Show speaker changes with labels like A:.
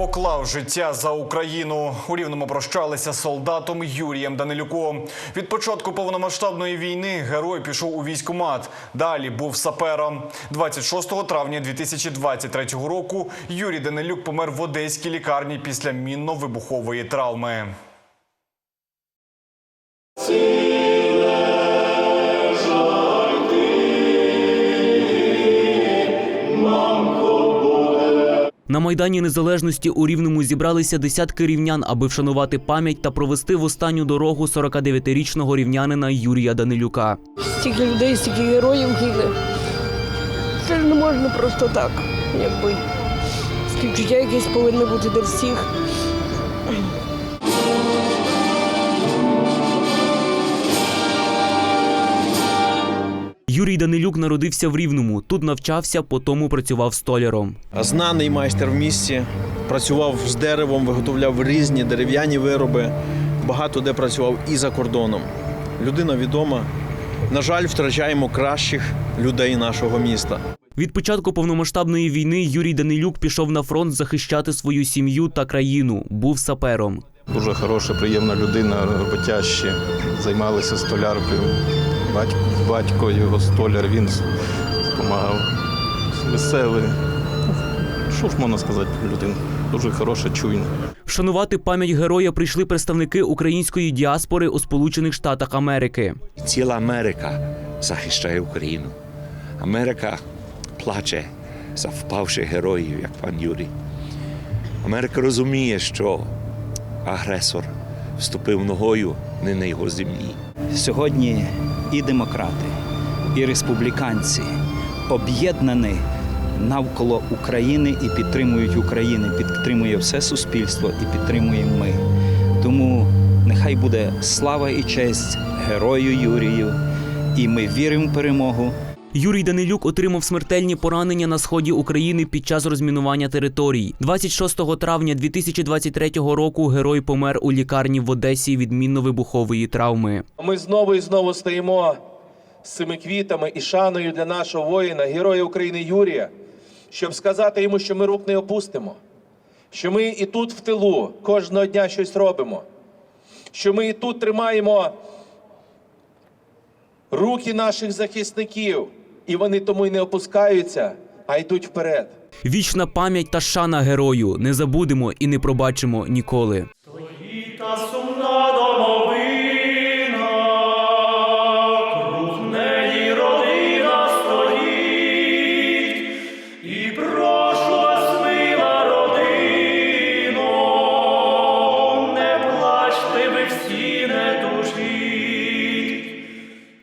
A: поклав життя за Україну. У рівному прощалися з солдатом Юрієм Данилюком. Від початку повномасштабної війни герой пішов у військкомат. Далі був сапером. 26 травня 2023 року Юрій Данилюк помер в одеській лікарні після мінно-вибухової травми.
B: На майдані незалежності у Рівному зібралися десятки рівнян, аби вшанувати пам'ять та провести в останню дорогу 49-річного рівнянина Юрія Данилюка.
C: Стільки людей, стільки героїв гине. Це ж не можна просто так, якби. Співчуття якесь повинно бути до всіх.
B: Юрій Данилюк народився в Рівному. Тут навчався, потому працював столяром.
D: Знаний майстер в місті, працював з деревом, виготовляв різні дерев'яні вироби. Багато де працював і за кордоном. Людина відома. На жаль, втрачаємо кращих людей нашого міста.
B: Від початку повномасштабної війни Юрій Данилюк пішов на фронт захищати свою сім'ю та країну. Був сапером.
E: Дуже хороша, приємна людина, роботящі, займалися столяркою. Батько, батько його столяр, він допомагав. Веселий. Ну, Що ж можна сказати про людину? Дуже хороша, чуйна.
B: Вшанувати пам'ять героя прийшли представники української діаспори у Сполучених Штатах Америки.
F: Ціла Америка захищає Україну. Америка плаче за впавших героїв, як пан Юрій. Америка розуміє, що агресор вступив ногою не на його землі.
G: Сьогодні і демократи, і республіканці об'єднані навколо України і підтримують Україну, підтримує все суспільство і підтримуємо ми. Тому нехай буде слава і честь герою Юрію, і ми віримо в перемогу.
B: Юрій Данилюк отримав смертельні поранення на сході України під час розмінування територій. 26 травня 2023 року герой помер у лікарні в Одесі від мінно-вибухової травми.
H: Ми знову і знову стоїмо з цими квітами і шаною для нашого воїна, героя України Юрія, щоб сказати йому, що ми рук не опустимо, що ми і тут в тилу кожного дня щось робимо, що ми і тут тримаємо руки наших захисників, і вони тому й не опускаються, а йдуть вперед.
B: Вічна пам'ять та шана герою не забудемо і не пробачимо ніколи.
I: Та сумна